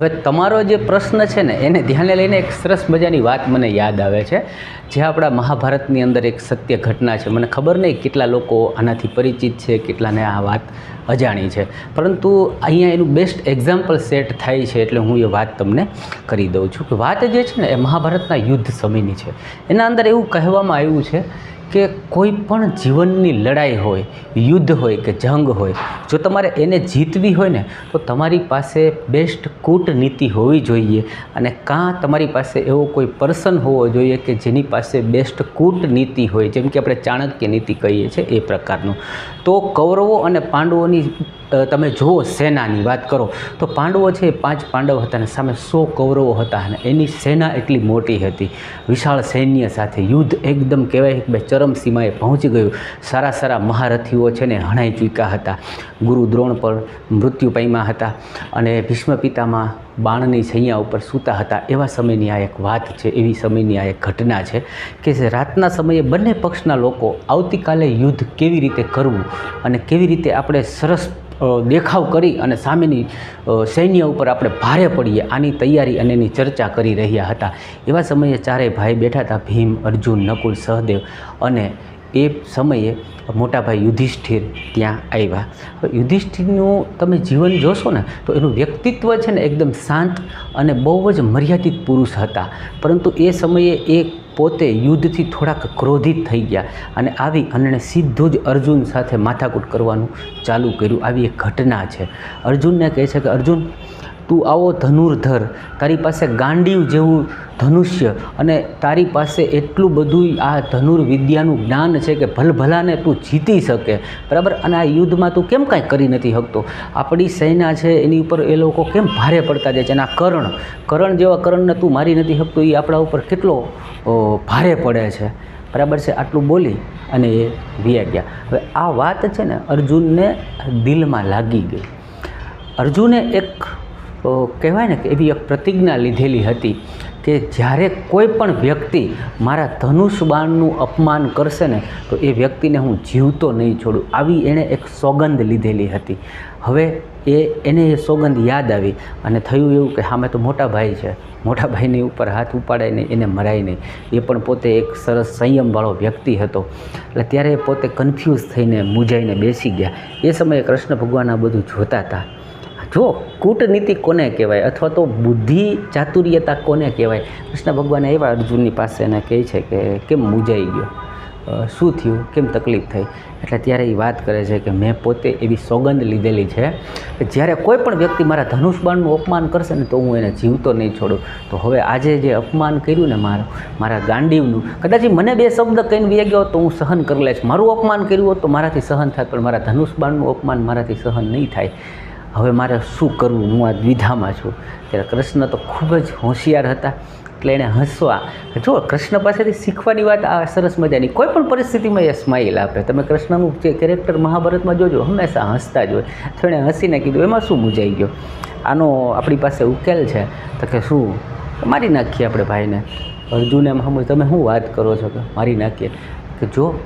હવે તમારો જે પ્રશ્ન છે ને, એને ધ્યાને લઈને એક સરસ મજાની વાત મને યાદ આવે છે. જે આપણા મહાભારતની અંદર એક સત્ય ઘટના છે, મને ખબર નહીં કેટલા લોકો આનાથી પરિચિત છે, કેટલાને આ વાત અજાણી છે. પરંતુ અહીંયા એનું બેસ્ટ એક્ઝામ્પલ સેટ થાય છે, એટલે હું એ વાત તમને કરી દઉં છું કે વાત જે છે ને, એ મહાભારતના યુદ્ધ સમયની છે. એના અંદર એવું કહેવામાં આવ્યું છે કે કોઈ પણ જીવનની લડાઈ હોય, યુદ્ધ હોય કે જંગ હોય, જો તમારે એને જીતવી હોય ને, તો તમારી પાસે બેસ્ટ કૂટનીતિ હોવી જોઈએ અને કાં તમારી પાસે એવો કોઈ પર્સન હોવો જોઈએ કે જેની પાસે બેસ્ટ કૂટનીતિ હોય, જેમ કે આપણે ચાણક્ય નીતિ કહીએ છીએ એ પ્રકારનું. તો કૌરવો અને પાંડવોની તમે જુઓ સેનાની વાત કરો, તો પાંડવો છે એ પાંચ પાંડવ હતા અને સામે સો કૌરવો હતા અને એની સેના એટલી મોટી હતી. વિશાળ સૈન્ય સાથે યુદ્ધ એકદમ કહેવાય કે ભાઈ ચરમ સીમાએ પહોંચી ગયું. સારા સારા મહારથીઓ છે ને હણાઈ ચૂક્યા હતા. ગુરુ દ્રોણ પર મૃત્યુ પામ્યા હતા અને ભીષ્મ પિતામાં બાણની છૈયા ઉપર સૂતા હતા. એવા સમયની આ એક વાત છે, એવી સમયની આ એક ઘટના છે કે રાતના સમયે બંને પક્ષના લોકો આવતીકાલે યુદ્ધ કેવી રીતે કરવું અને કેવી રીતે આપણે સરસ દેખાવ કરી અને સામેની સૈન્ય ઉપર આપણે ભારે પડીએ, આની તૈયારી અને એની ચર્ચા કરી રહ્યા હતા. એવા સમયે ચારેય ભાઈ બેઠા હતા, ભીમ, અર્જુન, નકુલ, સહદેવ અને એ સમયે મોટાભાઈ યુધિષ્ઠિર ત્યાં આવ્યા. યુધિષ્ઠિરનું તમે જીવન જોશો ને, તો એનું વ્યક્તિત્વ છે ને એકદમ શાંત અને બહુ જ મર્યાદિત પુરુષ હતા. પરંતુ એ સમયે એ પોતે યુદ્ધથી થોડાક ક્રોધિત થઈ ગયા અને આવી અને સીધું જ અર્જુન સાથે માથાકૂટ કરવાનું ચાલુ કર્યું. આવી એક ઘટના છે. અર્જુનને કહે છે કે, અર્જુન તું આવો ધનુર્ધર. તારી પાસે ગાંડીવ જેવું ધનુષ્ય અને તારી પાસે એટલું બધું આ ધનુર્વિદ્યાનું જ્ઞાન છે કે ભલભલાને તું જીતી શકે. બરાબર? અને આ યુદ્ધમાં તું કેમ કાંઈ કરી નથી શકતો? આપણી સેના છે, એની ઉપર એ લોકો કેમ ભારે પડતા જાય છે? અને આ કર્ણ, કરણ જેવા કરણને તું મારી નથી શકતો એ આપણા ઉપર કેટલો ભારે પડે છે. બરાબર છે? આટલું બોલી અને એ વિયા ગયા. હવે આ વાત છે ને અર્જુનને દિલમાં લાગી ગઈ. અર્જુને એક કહેવાય ને કે એવી એક પ્રતિજ્ઞા લીધેલી હતી કે જ્યારે કોઈ પણ વ્યક્તિ મારા ધનુષ બાણનું અપમાન કરશે ને, તો એ વ્યક્તિને હું જીવતો નહીં છોડું. આવી એણે એક સોગંદ લીધેલી હતી. હવે એ, એને એ સોગંદ યાદ આવી અને થયું એવું કે સામે તો મોટા ભાઈ છે. મોટા ભાઈની ઉપર હાથ ઉપાડાય નહીં, એને મરાય નહીં. એ પણ પોતે એક સરસ સંયમવાળો વ્યક્તિ હતો. એટલે ત્યારે પોતે કન્ફ્યુઝ થઈને મૂંઝાઈને બેસી ગયા. એ સમયે કૃષ્ણ ભગવાન આ બધું જોતા હતા. જો કૂટનીતિ કોને કહેવાય અથવા તો બુદ્ધિ ચાતુર્યતા કોને કહેવાય? કૃષ્ણ ભગવાન એવા અર્જુનની પાસે એને કહે છે કે કેમ મૂંઝાઈ ગયો? શું થયું? કેમ તકલીફ થઈ? એટલે ત્યારે એ વાત કરે છે કે મેં પોતે એવી સોગંદ લીધેલી છે કે જ્યારે કોઈ પણ વ્યક્તિ મારા ધનુષબાણનું અપમાન કરશે ને તો હું એને જીવતો નહીં છોડું. તો હવે આજે જે અપમાન કર્યું ને મારું, મારા ગાંડીવનું, કદાચ મને બે શબ્દ કહીને વી ગયો તો હું સહન કરી લઈશ. મારું અપમાન કર્યું હોત તો મારાથી સહન થાય, પણ મારા ધનુષબાણનું અપમાન મારાથી સહન નહીં થાય. હવે મારે શું કરવું? હું આ દ્વિધામાં છું. ત્યારે કૃષ્ણ તો ખૂબ જ હોશિયાર હતા. એટલે એણે હસવા, જો, કૃષ્ણ પાસેથી શીખવાની વાત આ સરસ મજાની. કોઈ પણ પરિસ્થિતિમાં એ સ્માઇલ આપે. તમે કૃષ્ણનું જે કેરેક્ટર મહાભારતમાં જોજો, હંમેશા હસતા જ હોય. તો એણે હસીને કીધું, એમાં શું મૂંઝાઈ ગયો? આનો આપણી પાસે ઉકેલ છે. તો કે, શું? મારી નાખીએ આપણે ભાઈને. અર્જુને એમ સમજ તમે શું વાત કરો છો? કે, મારી નાખીએ. કે, જો,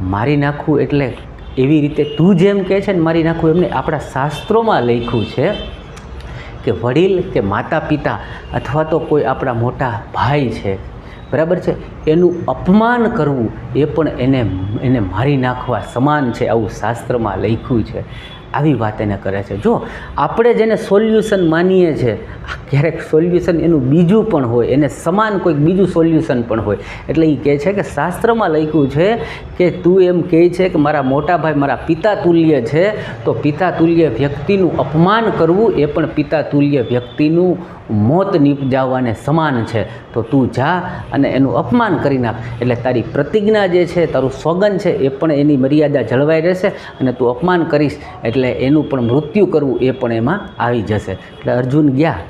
મારી નાખવું એટલે એવી રીતે તું જેમ કહે છે ને મારી નાખું એમને આપણા શાસ્ત્રોમાં લખ્યું છે કે વડીલ કે માતા પિતા અથવા તો કોઈ આપણા મોટા ભાઈ છે, બરાબર છે? એનું અપમાન કરવું એ પણ એને એને મારી નાખવા સમાન છે આવું શાસ્ત્રમાં લખ્યું છે. આવી વાત એને કરે છે. જો આપણે જેને સોલ્યુશન માનીએ છીએ ક્યારેક સોલ્યુશન એનું બીજું પણ હોય, એને સમાન કોઈક બીજું સોલ્યુશન પણ હોય. એટલે એ કહે છે કે શાસ્ત્રમાં લખ્યું છે કે તું એમ કહે છે કે મારા મોટા ભાઈ મારા પિતા તુલ્ય છે, તો પિતા તુલ્ય વ્યક્તિનું અપમાન કરવું એ પણ પિતા તુલ્ય વ્યક્તિનું મોત નિપજાવવાને સમાન છે. તો તું જા અને એનું અપમાન કરી નાખ. એટલે તારી પ્રતિજ્ઞા જે છે, તારું સોગન છે એ પણ એની મર્યાદા જળવાઈ રહેશે અને તું અપમાન કરીશ. એટલે એનું પણ મૃત્યુ કરવું એ પણ એમાં આવી જશે. એટલે અર્જુન ગયા.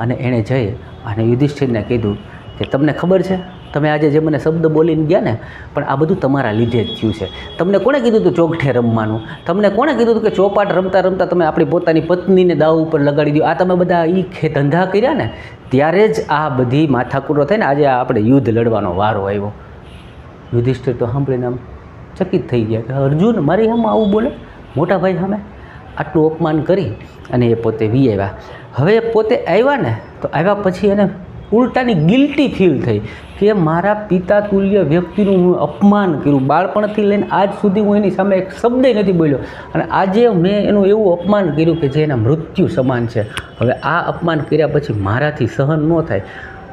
અને એણે જઈ અને યુધિષ્ઠિરને કીધું કે તમને ખબર છે? તમે આજે જે મને શબ્દ બોલીને ગયા ને, પણ આ બધું તમારા લીધે જ થયું છે. તમને કોણે કીધું હતું ચોકઠે રમવાનું? તમને કોણે કીધું હતું કે ચોપાટ રમતા રમતા તમે આપણી પોતાની પત્નીને દાવ ઉપર લગાડી દો આ તમે બધા એ ખે ધંધા કર્યા ને, ત્યારે જ આ બધી માથાકૂટો થઈને આજે આપણે યુદ્ધ લડવાનો વારો આવ્યો. યુધિષ્ઠિર તો સાંભળીને આમ ચકિત થઈ ગયા કે, અર્જુન, મારી સામે આવું બોલે? મોટા ભાઈ સામે આટલું અપમાન કરી અને એ પોતે વી આવ્યા. હવે પોતે આવ્યા ને, તો આવ્યા પછી એને ઉલટાની ગિલ્ટી ફીલ થઈ કે મારા પિતા તુલ્ય વ્યક્તિનું હું અપમાન કર્યું. બાળપણથી લઈને આજ સુધી હું એની સામે એક શબ્દ નથી બોલ્યો. અને આજે મેં એનું એવું અપમાન કર્યું કે જે એના મૃત્યુ સમાન છે. હવે આ અપમાન કર્યા પછી મારાથી સહન ન થાય.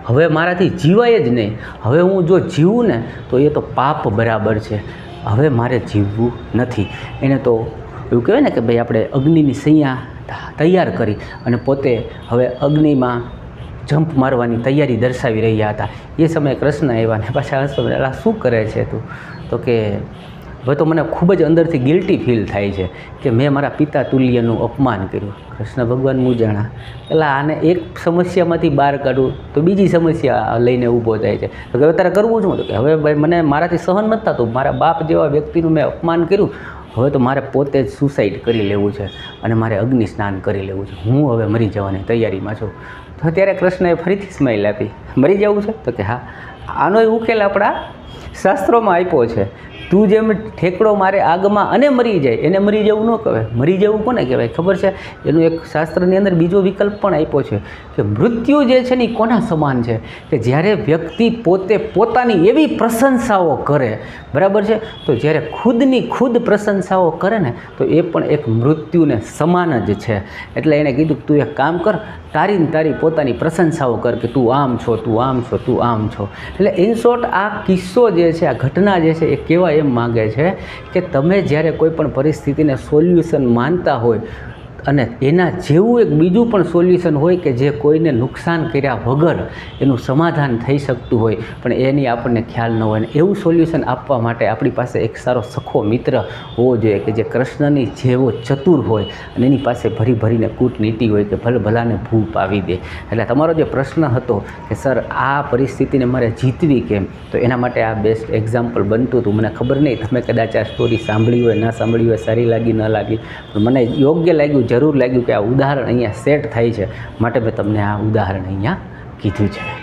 હવે મારાથી જીવાય જ નહીં. હવે હું જો જીવું ને, તો એ તો પાપ બરાબર છે. હવે મારે જીવવું નથી. એને તો એવું કહેવાય ને કે ભાઈ આપણે અગ્નિની સૈયા તૈયાર કરી અને પોતે હવે અગ્નિમાં જમ્પ મારવાની તૈયારી દર્શાવી રહ્યા હતા. એ સમયે કૃષ્ણ આવ્યા ને પાછા હસતો અલા, શું કરે છે તું? તો કે, હવે તો મને ખૂબ જ અંદરથી ગિલ્ટી ફીલ થાય છે કે મેં મારા પિતા તુલ્યનું અપમાન કર્યું. કૃષ્ણ ભગવાન મુજાણા એટલે આને એક સમસ્યામાંથી બહાર કાઢું તો બીજી સમસ્યા લઈને ઊભો થાય છે. તો હવે તારે કરવું શું? તો કે, હવે ભાઈ, મને મારાથી સહન નથી થતું. મારા બાપ જેવા વ્યક્તિનું મેં અપમાન કર્યું હવે તો મારે પોતે જ સુસાઇડ કરી લેવું છે અને મારે અગ્નિ સ્નાન કરી લેવું છે. હું હવે મરી જવાની તૈયારીમાં છું. તો ત્યારે કૃષ્ણએ ફરીથી સ્માઇલ આપી. મરી જવું છે? તો કે હા. આનો ઉકેલ આપણા શાસ્ત્રોમાં આપ્યો છે. તું જેમ ઠેકડો મારે આગમાં અને મરી જાય, એને મરી જવું ન કહેવાય. મરી જવું કોને કહેવાય? ખબર છે? એનું એક શાસ્ત્રની અંદર બીજો વિકલ્પ પણ આપ્યો છે કે મૃત્યુ જે છે ને એ કોના સમાન છે? કે જ્યારે વ્યક્તિ પોતે પોતાની એવી પ્રશંસાઓ કરે, બરાબર છે? તો જ્યારે ખુદની ખુદ પ્રશંસાઓ કરે ને, તો એ પણ એક મૃત્યુને સમાન જ છે. એટલે એણે કીધું તું એક કામ કર તારી ને તારી પોતાની પ્રશંસાઓ કર કે તું આમ છો, તું આમ છો, તું આમ છો. એટલે ઇન શોર્ટ આ કિસ્સો જે છે, આ ઘટના જે છે, એ કહેવા એમ માગે છે કે તમે જ્યારે કોઈ પણ પરિસ્થિતિને સોલ્યુશન માનતા હોય અને એના જેવું એક બીજું પણ સોલ્યુશન હોય કે જે કોઈને નુકસાન કર્યા વગર એનું સમાધાન થઈ શકતું હોય, પણ એની આપણને ખ્યાલ ન હોય. એવું સોલ્યુશન આપવા માટે આપણી પાસે એક સારો સખો મિત્ર હોવો જોઈએ કે જે કૃષ્ણની જેવો ચતુર હોય અને એની પાસે ભરી ભરીને કૂટનીતિ હોય કે ભલે ભલાને ભૂ પાવી દે. એટલે તમારો જે પ્રશ્ન હતો કે, સર, આ પરિસ્થિતિને મારે જીતવી કેમ? તો એના માટે આ બેસ્ટ એક્ઝામ્પલ બનતું હતું. મને ખબર નહીં, તમે કદાચ આ સ્ટોરી સાંભળી હોય, ના સાંભળી હોય, સારી લાગી, ન લાગી. પણ મને યોગ્ય લાગ્યું જરૂર લાગ્યું કે આ ઉદાહરણ અહીંયા સેટ થાય છે. માટે મેં તમને આ ઉદાહરણ અહીંયા કીધું છે.